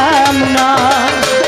বাসতাম না